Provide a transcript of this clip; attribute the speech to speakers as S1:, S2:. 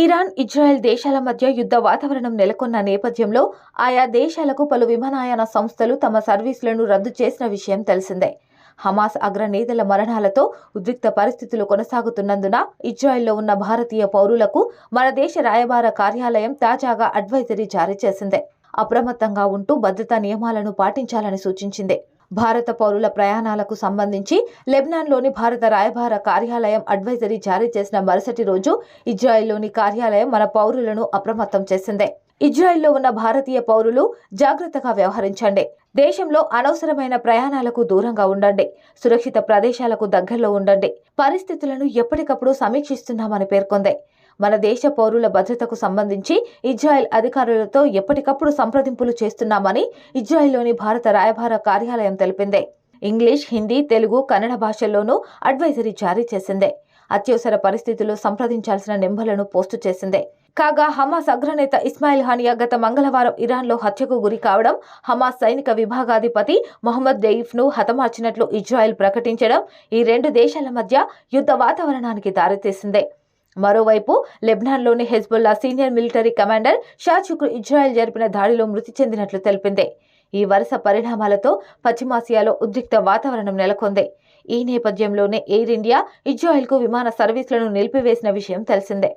S1: Iran Israel దేశాల మధ్య యుద్ధ వాతావరణం నెలకొన్న నేపథ్యంలో ఆయా దేశాలకు పలు విమానయాన సంస్థలు తమ సర్వీసులను రద్దు చేసిన విషయం తెలిసిందే. హమాస్ అగ్రనేతల మరణాలతో ఉద్రిక్త పరిస్థితులు కొనసాగుతున్నందున ఇజ్రాయెల్లో ఉన్న భారతీయ పౌరులకు మన దేశ రాయబార కార్యాలయం తాజాగా అడ్వైజరీ జారీ చేసింది. అప్రమత్తంగా ఉంటూ భద్రతా నియమాలను పాటించాలని సూచించింది. భారత పౌరుల ప్రయాణాలకు సంబంధించి లెబనాన్లోని భారత రాయబార కార్యాలయం అడ్వైజరీ జారీ చేసిన మరుసటి రోజు ఇజ్రాయెల్లోని కార్యాలయం మన పౌరులను అప్రమత్తం చేసింది. ఇజ్రాయెల్లో ఉన్న భారతీయ పౌరులు జాగ్రత్తగా వ్యవహరించండి. దేశంలో అనవసరమైన ప్రయాణాలకు దూరంగా ఉండండి. సురక్షిత ప్రదేశాలకు దగ్గరలో ఉండండి. పరిస్థితులను ఎప్పటికప్పుడు సమీక్షిస్తున్నామని పేర్కొంది. మన దేశ పౌరుల భద్రతకు సంబంధించి ఇజ్రాయెల్ అధికారులతో ఎప్పటికప్పుడు సంప్రదింపులు చేస్తున్నామని ఇజ్రాయెల్లోని భారత రాయబార కార్యాలయం తెలిపింది. ఇంగ్లీష్ హిందీ తెలుగు కన్నడ భాషల్లోనూ అడ్వైజరీ జారీ చేసింది. అత్యవసర పరిస్థితుల్లో సంప్రదించాల్సిన నెంబర్లను పోస్టు చేసింది. కాగా హమాస్ అగ్రనేత ఇస్మాయిల్ హానియా గత మంగళవారం ఇరాన్లో హత్యకు గురి కావడం హమాస్ సైనిక విభాగాధిపతి మొహమ్మద్ దెయిఫ్ను హతమార్చినట్లు ఇజ్రాయెల్ ప్రకటించడం ఈ రెండు దేశాల మధ్య యుద్ధ వాతావరణానికి దారితీసింది. మరోవైపు లెబ్నాన్లోని హెజ్బుల్లా సీనియర్ మిలిటరీ కమాండర్ షాచుకు ఇజ్రాయెల్ జరిపిన దాడిలో మృతి చెందినట్లు తెలిపింది. ఈ వరుస పరిణామాలతో పశ్చిమాసియాలో ఉద్రిక్త వాతావరణం నెలకొంది. ఈ నేపథ్యంలోనే ఎయిర్ ఇండియా ఇజ్రాయెల్కు విమాన సర్వీసులను నిలిపివేసిన విషయం తెలిసిందే.